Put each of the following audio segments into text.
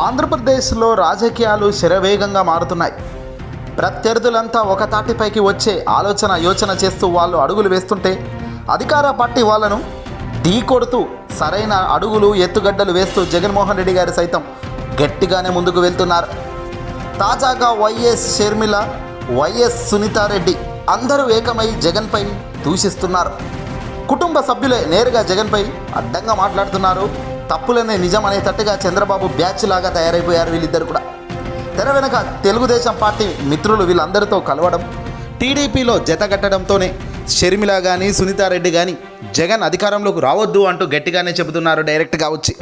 ఆంధ్రప్రదేశ్లో రాజకీయాలు శరవేగంగా మారుతున్నాయి. ప్రత్యర్థులంతా ఒక తాటిపైకి వచ్చే ఆలోచన యోచన చేస్తూ వాళ్ళు అడుగులు వేస్తుంటే అధికార పార్టీ వాళ్ళను ఢీకొడుతూ సరైన అడుగులు ఎత్తుగడ్డలు వేస్తూ జగన్మోహన్ రెడ్డి గారు సైతం గట్టిగానే ముందుకు వెళ్తున్నారు. తాజాగా వైఎస్ షర్మిల వైఎస్ సునీతారెడ్డి అందరూ ఏకమై జగన్పై దూషిస్తున్నారు. కుటుంబ సభ్యులే నేరుగా జగన్పై అడ్డంగా మాట్లాడుతున్నారు. తప్పులనే నిజం అనేటట్టుగా చంద్రబాబు బ్యాచ్ లాగా తయారైపోయారు వీళ్ళిద్దరు కూడా. తెర వెనక తెలుగుదేశం పార్టీ మిత్రులు వీళ్ళందరితో కలవడం టీడీపీలో జతగట్టడంతోనే షర్మిల కానీ సునీతారెడ్డి కానీ జగన్ అధికారంలోకి రావద్దు అంటూ గట్టిగానే చెబుతున్నారు డైరెక్ట్గా వచ్చి.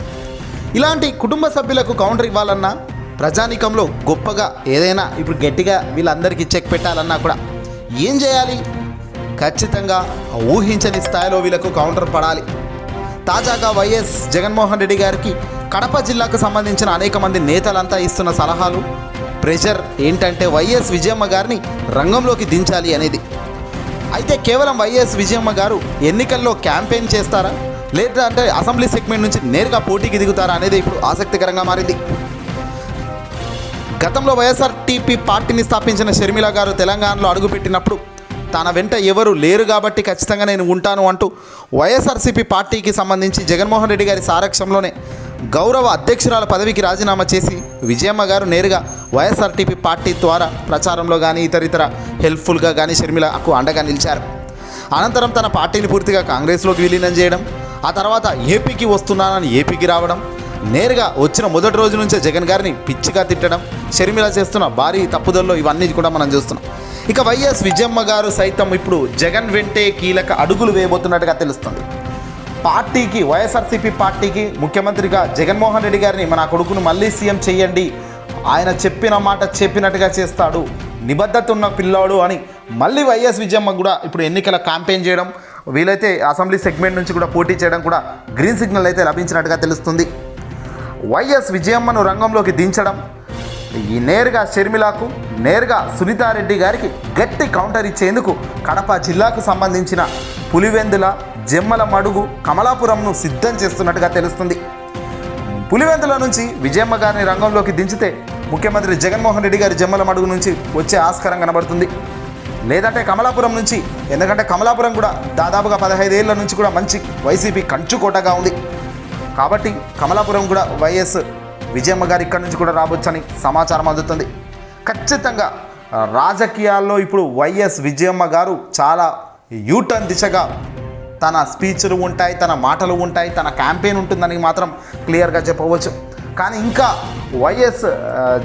ఇలాంటి కుటుంబ సభ్యులకు కౌంటర్ ఇవ్వాలన్నా ప్రజానీకంలో గొప్పగా ఏదైనా ఇప్పుడు గట్టిగా వీళ్ళందరికీ చెక్ పెట్టాలన్నా కూడా ఏం చేయాలి? ఖచ్చితంగా ఊహించని స్థాయిలో వీళ్ళకు కౌంటర్ పడాలి. తాజాగా వైఎస్ జగన్మోహన్ రెడ్డి గారికి కడప జిల్లాకు సంబంధించిన అనేక మంది నేతలంతా ఇస్తున్న సలహాలు ప్రెషర్ ఏంటంటే వైఎస్ విజయమ్మ గారిని రంగంలోకి దించాలి అనేది. అయితే కేవలం వైఎస్ విజయమ్మ గారు ఎన్నికల్లో క్యాంపెయిన్ చేస్తారా? లేదా అంటే అసెంబ్లీ సెగ్మెంట్ నుంచి నేరుగా పోటీకి దిగుతారా అనేది ఇప్పుడు ఆసక్తికరంగా మారింది. గతంలో వైఎస్ఆర్టీపీ పార్టీని స్థాపించిన షర్మిల గారు తెలంగాణలో అడుగుపెట్టినప్పుడు తన వెంట ఎవరు లేరు కాబట్టి ఖచ్చితంగా నేను ఉంటాను అంటూ వైఎస్ఆర్సీపీ పార్టీకి సంబంధించి జగన్మోహన్ రెడ్డి గారి సారక్షంలోనే గౌరవ అధ్యక్షురాల పదవికి రాజీనామా చేసి విజయమ్మ గారు నేరుగా వైఎస్ఆర్టీపీ పార్టీ ద్వారా ప్రచారంలో కానీ ఇతరితర హెల్ప్ఫుల్గా కానీ షర్మిలకు అండగా నిలిచారు. అనంతరం తన పార్టీని పూర్తిగా కాంగ్రెస్లోకి విలీనం చేయడం ఆ తర్వాత ఏపీకి వస్తున్నానని ఏపీకి రావడం నేరుగా వచ్చిన మొదటి రోజు నుంచే జగన్ గారిని పిచ్చిగా తిట్టడం షర్మిల చేస్తున్న భారీ తప్పుదల్లో ఇవన్నీ కూడా మనం చూస్తున్నాం. ఇక వైఎస్ విజయమ్మ గారు సైతం ఇప్పుడు జగన్ వెంటే కీలక అడుగులు వేయబోతున్నట్టుగా తెలుస్తుంది. పార్టీకి వైఎస్ఆర్సీపీ పార్టీకి ముఖ్యమంత్రిగా జగన్మోహన్ రెడ్డి గారిని మన కొడుకును మళ్ళీ సీఎం చేయండి. ఆయన చెప్పిన మాట చెప్పినట్టుగా చేస్తాడు. నిబద్ధత ఉన్న పిల్లాడు అని మళ్ళీ వైఎస్ విజయమ్మ కూడా ఇప్పుడు ఎన్నికల క్యాంపెయిన్ చేయడం వీలైతే అసెంబ్లీ సెగ్మెంట్ నుంచి కూడా పోటీ చేయడం కూడా గ్రీన్ సిగ్నల్ అయితే లభించినట్టుగా తెలుస్తుంది. వైఎస్ విజయమ్మను రంగంలోకి దించడం ఈ నేరుగా షర్మిలకు నేరుగా సునీతారెడ్డి గారికి గట్టి కౌంటర్ ఇచ్చేందుకు కడప జిల్లాకు సంబంధించిన పులివెందుల జమ్మల మడుగు కమలాపురంను సిద్ధం చేస్తున్నట్టుగా తెలుస్తుంది. పులివెందుల నుంచి విజయమ్మ గారిని రంగంలోకి దించితే ముఖ్యమంత్రి జగన్మోహన్ రెడ్డి గారి జమ్మల మడుగు నుంచి వచ్చే ఆస్కారం కనబడుతుంది. లేదంటే కమలాపురం నుంచి ఎందుకంటే కమలాపురం కూడా దాదాపుగా పదహైదేళ్ళ నుంచి కూడా మంచి వైసీపీ కంచుకోటగా ఉంది. కాబట్టి కమలాపురం కూడా వైఎస్ విజయమ్మ గారు ఇక్కడి నుంచి కూడా రావచ్చని సమాచారం అందుతుంది. ఖచ్చితంగా రాజకీయాల్లో ఇప్పుడు వైఎస్ విజయమ్మ గారు చాలా యూటర్న్ దిశగా తన స్పీచ్లు ఉంటాయి తన మాటలు ఉంటాయి తన క్యాంపెయిన్ ఉంటుందని మాత్రం క్లియర్గా చెప్పవచ్చు. కానీ ఇంకా వైఎస్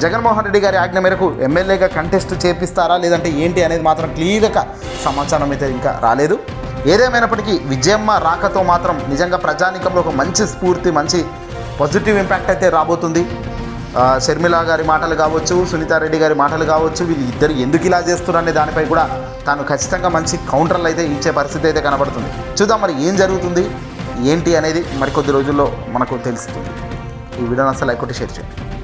జగన్మోహన్ రెడ్డి గారి ఆజ్ఞ మేరకు ఎమ్మెల్యేగా కంటెస్ట్ చేపిస్తారా లేదంటే ఏంటి అనేది మాత్రం క్లియర్గా సమాచారం అయితే ఇంకా రాలేదు. ఏదేమైనప్పటికీ విజయమ్మ రాకతో మాత్రం నిజంగా ప్రజానికంలో ఒక మంచి స్ఫూర్తి మంచి పాజిటివ్ ఇంపాక్ట్ అయితే రాబోతుంది. షర్మిల గారి మాటలు కావచ్చు సునీతారెడ్డి గారి మాటలు కావచ్చు వీళ్ళు ఇద్దరు ఎందుకు ఇలా చేస్తున్నారు అనే దానిపై కూడా తాను ఖచ్చితంగా మంచి కౌంటర్లు అయితే ఇచ్చే పరిస్థితి అయితే కనబడుతుంది. చూద్దాం మరి ఏం జరుగుతుంది ఏంటి అనేది మరికొద్ది రోజుల్లో మనకు తెలుస్తుంది. ఈ వీడియోని అసలు లైక్ ఒకటి షేర్ చేయండి.